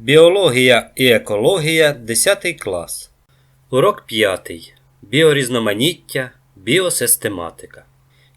Біологія і екологія 10 клас. Урок 5. Біорізноманіття, біосистематика.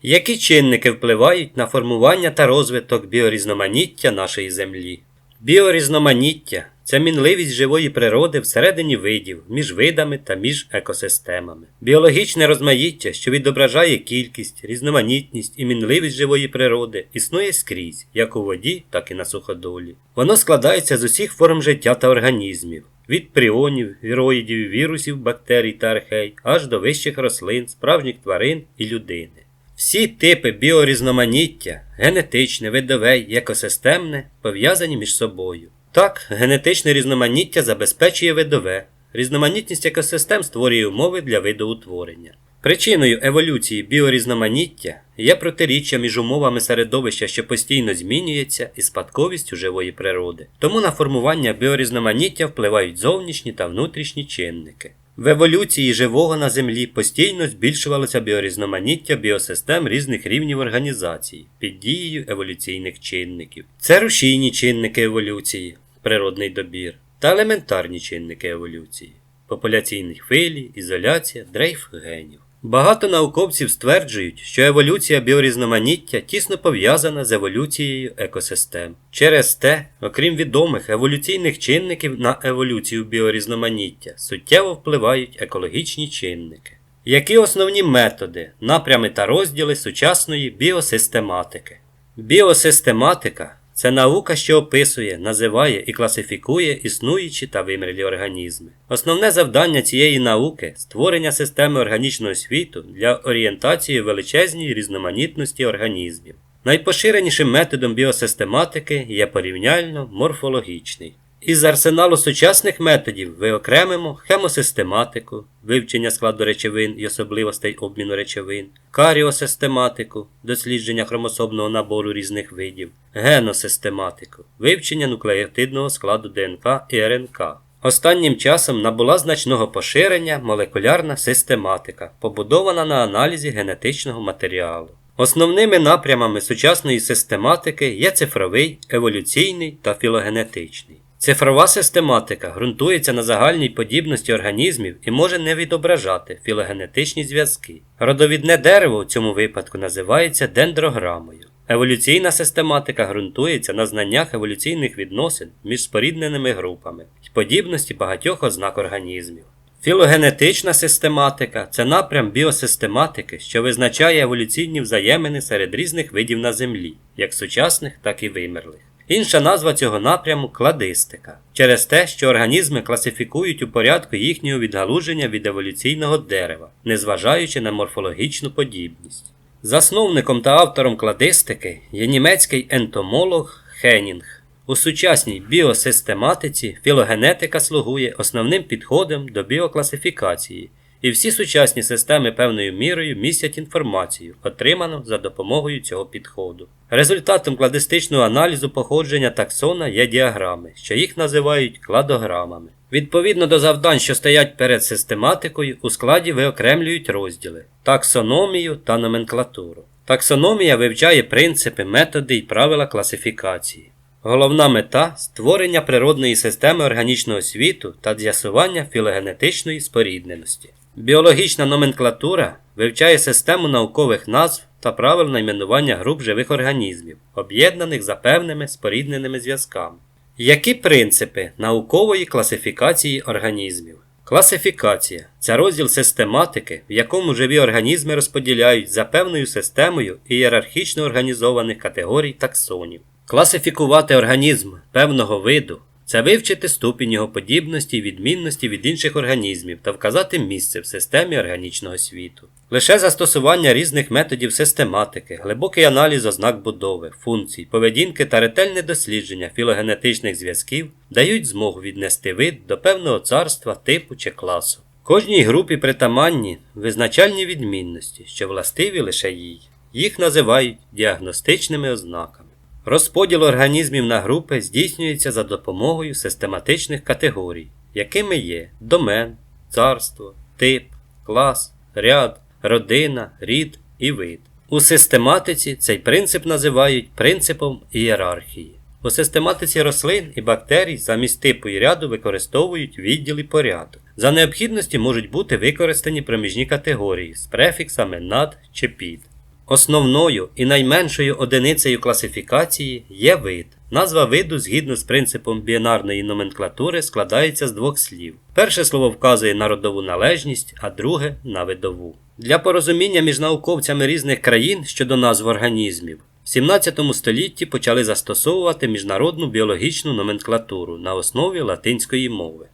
Які чинники впливають на формування та розвиток біорізноманіття нашої Землі? Біорізноманіття це мінливість живої природи всередині видів, між видами та між екосистемами. Біологічне розмаїття, що відображає кількість, різноманітність і мінливість живої природи, існує скрізь, як у воді, так і на суходолі. Воно складається з усіх форм життя та організмів. Від пріонів, віроїдів, вірусів, бактерій та архей, аж до вищих рослин, справжніх тварин і людини. Всі типи біорізноманіття, генетичне, видове й екосистемне, пов'язані між собою. Так, генетичне різноманіття забезпечує видове, різноманітність екосистем створює умови для видоутворення. Причиною еволюції біорізноманіття є протиріччя між умовами середовища, що постійно змінюється, і спадковістю живої природи. Тому на формування біорізноманіття впливають зовнішні та внутрішні чинники. В еволюції живого на Землі постійно збільшувалося біорізноманіття біосистем різних рівнів організації під дією еволюційних чинників. Це рушійні чинники еволюції, природний добір, та елементарні чинники еволюції, популяційні хвилі, ізоляція, дрейф генів. Багато науковців стверджують, що еволюція біорізноманіття тісно пов'язана з еволюцією екосистем. Через те, окрім відомих еволюційних чинників на еволюцію біорізноманіття, суттєво впливають екологічні чинники. Які основні методи, напрями та розділи сучасної біосистематики? Біосистематика це наука, що описує, називає і класифікує існуючі та вимерлі організми. Основне завдання цієї науки створення системи органічного світу для орієнтації величезній різноманітності організмів. Найпоширенішим методом біосистематики є порівняльно-морфологічний. Із арсеналу сучасних методів виокремимо хемосистематику, вивчення складу речовин і особливостей обміну речовин, каріосистематику, дослідження хромосомного набору різних видів, геносистематику, вивчення нуклеотидного складу ДНК і РНК. Останнім часом набула значного поширення молекулярна систематика, побудована на аналізі генетичного матеріалу. Основними напрямами сучасної систематики є цифровий, еволюційний та філогенетичний. Цифрова систематика ґрунтується на загальній подібності організмів і може не відображати філогенетичні зв'язки. Родовідне дерево у цьому випадку називається дендрограмою. Еволюційна систематика ґрунтується на знаннях еволюційних відносин між спорідненими групами і подібності багатьох ознак організмів. Філогенетична систематика це напрям біосистематики, що визначає еволюційні взаємини серед різних видів на Землі, як сучасних, так і вимерлих. Інша назва цього напряму кладистика, через те, що організми класифікують у порядку їхнього відгалуження від еволюційного дерева, незважаючи на морфологічну подібність. Засновником та автором кладистики є німецький ентомолог Хенінг. У сучасній біосистематиці філогенетика слугує основним підходом до біокласифікації, і всі сучасні системи певною мірою містять інформацію, отриману за допомогою цього підходу. Результатом кладистичного аналізу походження таксона є діаграми, що їх називають кладограмами. Відповідно до завдань, що стоять перед систематикою, у складі виокремлюють розділи таксономію та номенклатуру. Таксономія вивчає принципи, методи і правила класифікації. Головна мета створення природної системи органічного світу та з'ясування філогенетичної спорідненості. Біологічна номенклатура вивчає систему наукових назв та правил найменування груп живих організмів, об'єднаних за певними спорідненими зв'язками. Які принципи наукової класифікації організмів? Класифікація це розділ систематики, в якому живі організми розподіляють за певною системою ієрархічно організованих категорій таксонів. Класифікувати організм певного виду це вивчити ступінь його подібності і відмінності від інших організмів та вказати місце в системі органічного світу. Лише застосування різних методів систематики, глибокий аналіз ознак будови, функцій, поведінки та ретельне дослідження філогенетичних зв'язків дають змогу віднести вид до певного царства, типу чи класу. Кожній групі притаманні визначальні відмінності, що властиві лише їй. Їх називають діагностичними ознаками. Розподіл організмів на групи здійснюється за допомогою систематичних категорій, якими є домен, царство, тип, клас, ряд, родина, рід і вид. У систематиці цей принцип називають принципом ієрархії. У систематиці рослин і бактерій замість типу і ряду використовують відділ і порядок. За необхідності можуть бути використані проміжні категорії з префіксами над чи під. Основною і найменшою одиницею класифікації є вид. Назва виду згідно з принципом бінарної номенклатури складається з двох слів. Перше слово вказує на родову належність, а друге на видову. Для порозуміння між науковцями різних країн щодо назв організмів в 17 столітті почали застосовувати міжнародну біологічну номенклатуру на основі латинської мови.